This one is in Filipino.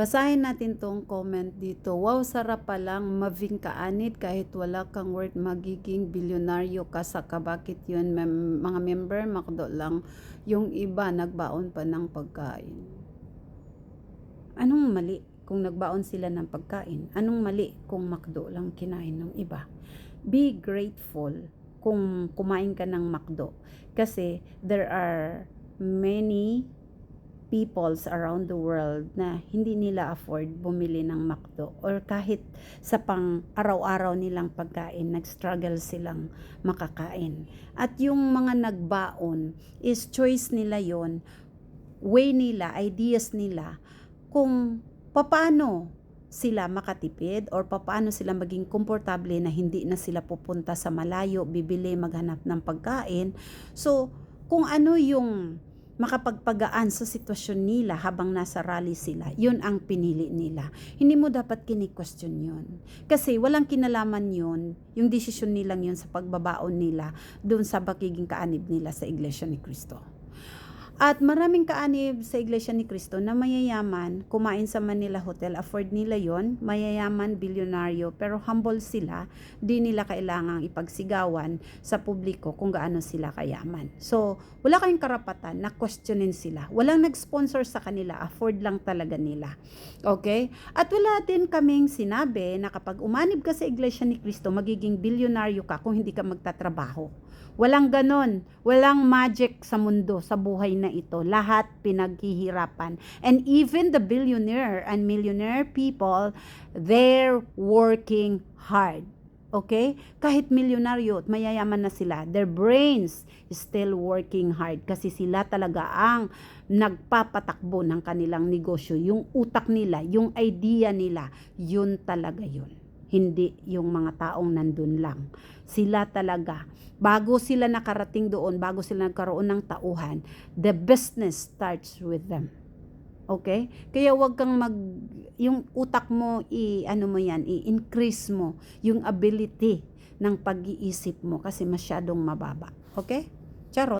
Basahin natin tong comment dito. Wow, sarap pa lang maving kaanit kahit wala kang worth magiging bilyonaryo ka sa kabakit yun. Mem- mga member, makdo lang. Yung iba, nagbaon pa ng pagkain. Anong mali kung nagbaon sila ng pagkain? Anong mali kung makdo lang kinain ng iba? Be grateful kung kumain ka ng makdo. Kasi there are many peoples around the world na hindi nila afford bumili ng McDo or kahit sa pang araw-araw nilang pagkain, nag-struggle silang makakain. At yung mga nagbaon is choice nila yon way nila, ideas nila kung paano sila makatipid or paano sila maging komportable na hindi na sila pupunta sa malayo, bibili, maghanap ng pagkain. So, kung ano yung makapagpagaan sa sitwasyon nila habang nasa rally sila, yun ang pinili nila. Hindi mo dapat kini-question yun. Kasi walang kinalaman yun, yung desisyon nilang yun sa pagbabaon nila doon sa bakiging kaanib nila sa Iglesia ni Cristo. At maraming kaanib sa Iglesia ni Cristo na mayayaman, kumain sa Manila Hotel, afford nila yon mayayaman, bilyonaryo, pero humble sila, di nila kailangang ipagsigawan sa publiko kung gaano sila kayaman. So, wala kayong karapatan na questionin sila. Walang nag-sponsor sa kanila, afford lang talaga nila. Okay? At wala din kaming sinabi na kapag umanib ka sa Iglesia ni Cristo, magiging bilyonaryo ka kung hindi ka magtatrabaho. Walang ganon. Walang magic sa mundo, sa buhay na ito. Lahat pinaghihirapan. And even the billionaire and millionaire people, they're working hard. Okay? Kahit milyonaryo at mayayaman na sila, their brains still working hard kasi sila talaga ang nagpapatakbo ng kanilang negosyo. Yung utak nila, yung idea nila, yun talaga yun. Hindi yung mga taong nandun lang. Sila talaga. Bago sila nakarating doon, bago sila nagkaroon ng tauhan, the business starts with them. Okay? Kaya wag kang mag yung utak mo i ano mo yan, i-increase mo yung ability ng pag-iisip mo kasi masyadong mababa. Okay? Charot.